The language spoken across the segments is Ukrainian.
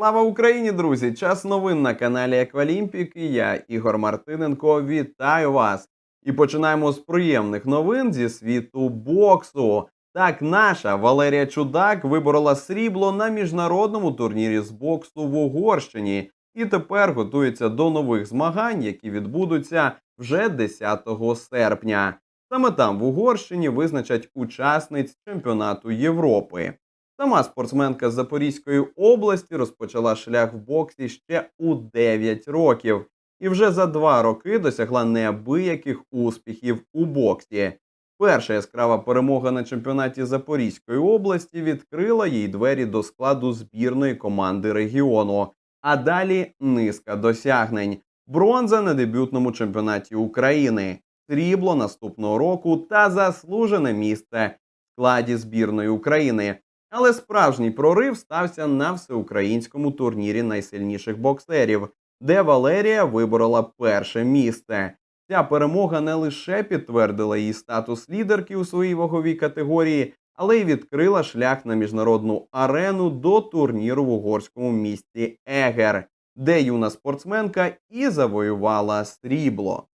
Слава Україні, друзі! Час новин на каналі Еквалімпік. І я, Ігор Мартиненко, вітаю вас. І починаємо з приємних новин зі світу боксу. Так, наша Валерія Чудак виборола срібло на міжнародному турнірі з боксу в Угорщині і тепер готується до нових змагань, які відбудуться вже 10 серпня. Саме там в Угорщині визначать учасниць чемпіонату Європи. Сама спортсменка з Запорізької області розпочала шлях в боксі ще у 9 років і вже за два роки досягла неабияких успіхів у боксі. Перша яскрава перемога на чемпіонаті Запорізької області відкрила їй двері до складу збірної команди регіону. А далі низка досягнень: бронза на дебютному чемпіонаті України, срібло наступного року та заслужене місце в складі збірної України. Але справжній прорив стався на всеукраїнському турнірі найсильніших боксерів, де Валерія виборола перше місце. Ця перемога не лише підтвердила її статус лідерки у своїй ваговій категорії, але й відкрила шлях на міжнародну арену до турніру в угорському місті Егер, де юна спортсменка і завоювала срібло.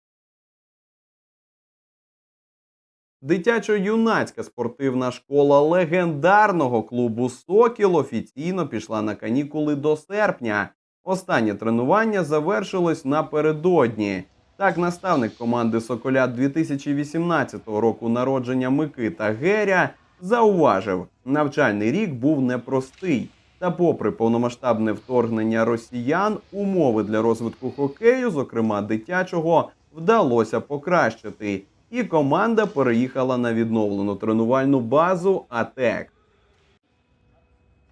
Дитячо-юнацька спортивна школа легендарного клубу Сокіл офіційно пішла на канікули до серпня. Останнє тренування завершилось напередодні. Так, наставник команди Соколят 2018 року народження Микита Геря зауважив, навчальний рік був непростий. Та, попри повномасштабне вторгнення росіян, умови для розвитку хокею, зокрема дитячого, вдалося покращити і команда переїхала на відновлену тренувальну базу АТЕК.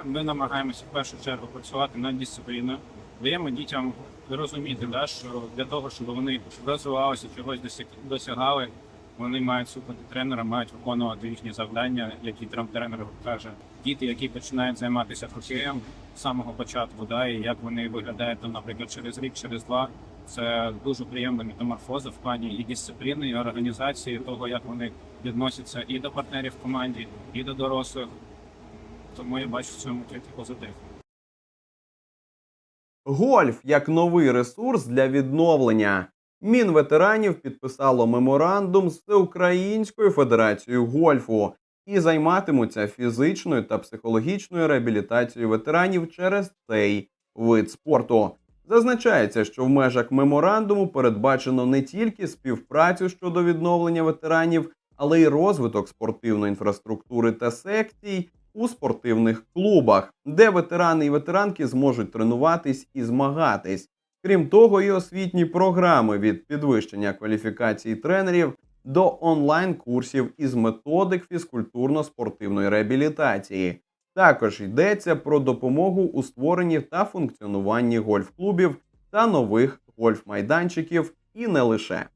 Ми намагаємося в першу чергу працювати над дисципліною, даємо дітям розуміти, да, що для того, щоб вони розвивалися, чогось досягали, вони мають слухати тренера, мають виконувати їхні завдання, які трен- тренер каже. Діти, які починають займатися хокеєм з самого початку, да, і як вони виглядають, наприклад, через рік, через два. Це дуже приємна метаморфоза в плані і дисципліни, і організації того, як вони відносяться і до партнерів в команді, і до дорослих. Тому я бачу в цьому тільки позитив. Гольф як новий ресурс для відновлення. Мінветеранів підписало меморандум з Українською федерацією гольфу і займатимуться фізичною та психологічною реабілітацією ветеранів через цей вид спорту. Зазначається, що в межах меморандуму передбачено не тільки співпрацю щодо відновлення ветеранів, але й розвиток спортивної інфраструктури та секцій у спортивних клубах, де ветерани і ветеранки зможуть тренуватись і змагатись. Крім того, і освітні програми від підвищення кваліфікації тренерів до онлайн-курсів із методик фізкультурно-спортивної реабілітації. Також йдеться про допомогу у створенні та функціонуванні гольф-клубів та нових гольф-майданчиків і не лише.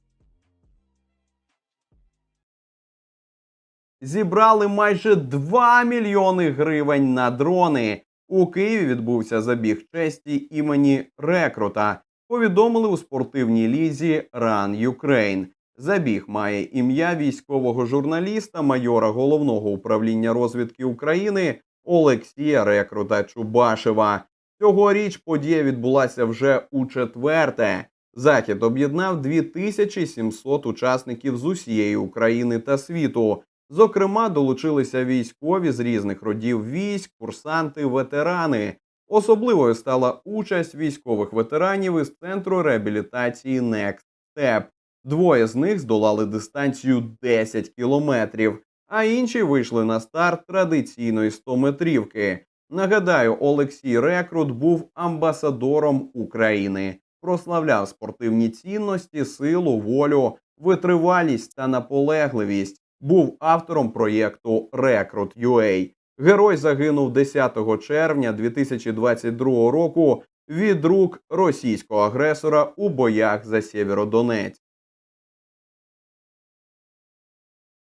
Зібрали майже 2 мільйони гривень на дрони. У Києві відбувся забіг честі імені Рекрута. Повідомили у спортивній лізі Run Ukraine. Забіг має ім'я військового журналіста, майора головного управління розвідки України Олексія Рекрута Чубашева. Цьогоріч подія відбулася вже у четверте. Захід об'єднав 2700 учасників з усієї України та світу. Зокрема, долучилися військові з різних родів військ, курсанти, ветерани. Особливою стала участь військових ветеранів із центру реабілітації Next Step. Двоє з них здолали дистанцію 10 кілометрів, а інші вийшли на старт традиційної 100-метрівки. Нагадаю, Олексій Рекрут був амбасадором України, прославляв спортивні цінності, силу, волю, витривалість та наполегливість. Був автором проєкту Recruit.ua. Герой загинув 10 червня 2022 року від рук російського агресора у боях за Сєвєродонець.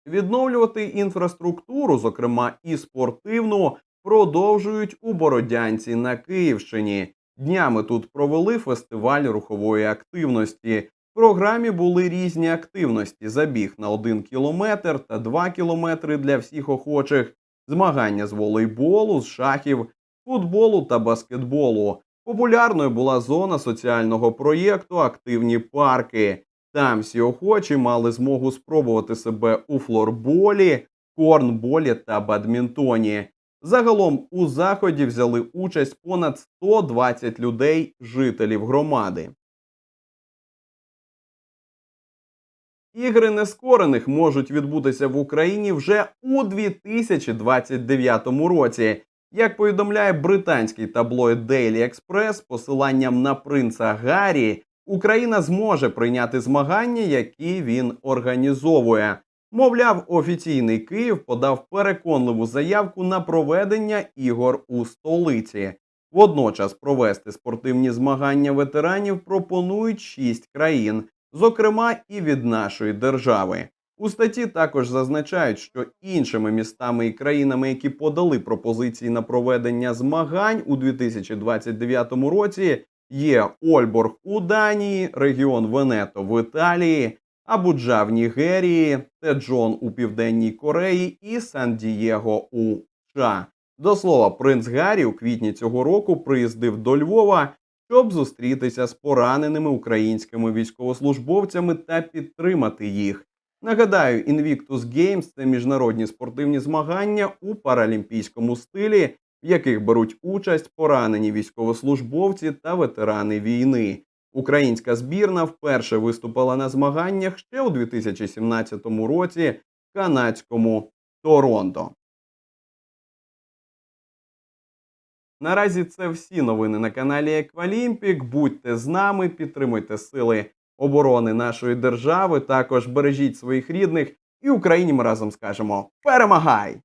Відновлювати інфраструктуру, зокрема і спортивну, продовжують у Бородянці на Київщині. Днями тут провели фестиваль рухової активності. В програмі були різні активності: забіг на 1 кілометр та 2 кілометри для всіх охочих, змагання з волейболу, з шахів, футболу та баскетболу. Популярною була зона соціального проєкту Активні парки. Там всі охочі мали змогу спробувати себе у флорболі, корнболі та бадмінтоні. Загалом у заході взяли участь понад 120 людей, жителів громади. Ігри нескорених можуть відбутися в Україні вже у 2029 році. Як повідомляє британський таблоїд Daily Express посиланням на принца Гаррі, Україна зможе прийняти змагання, які він організовує. Мовляв, офіційний Київ подав переконливу заявку на проведення ігор у столиці. Водночас провести спортивні змагання ветеранів пропонують шість країн, зокрема і від нашої держави. У статті також зазначають, що іншими містами і країнами, які подали пропозиції на проведення змагань у 2029 році, є Ольборг у Данії, регіон Венето в Італії, Абуджа в Нігерії, Теджон у Південній Кореї і Сан-Дієго у США. До слова, принц Гаррі у квітні цього року приїздив до Львова, щоб зустрітися з пораненими українськими військовослужбовцями та підтримати їх. Нагадаю, Invictus Games – це міжнародні спортивні змагання у паралімпійському стилі, в яких беруть участь поранені військовослужбовці та ветерани війни. Українська збірна вперше виступила на змаганнях ще у 2017 році в канадському Торонто. Наразі це всі новини на каналі Еквалімпік. Будьте з нами, підтримуйте сили оборони нашої держави. Також бережіть своїх рідних і Україні ми разом скажемо перемагай!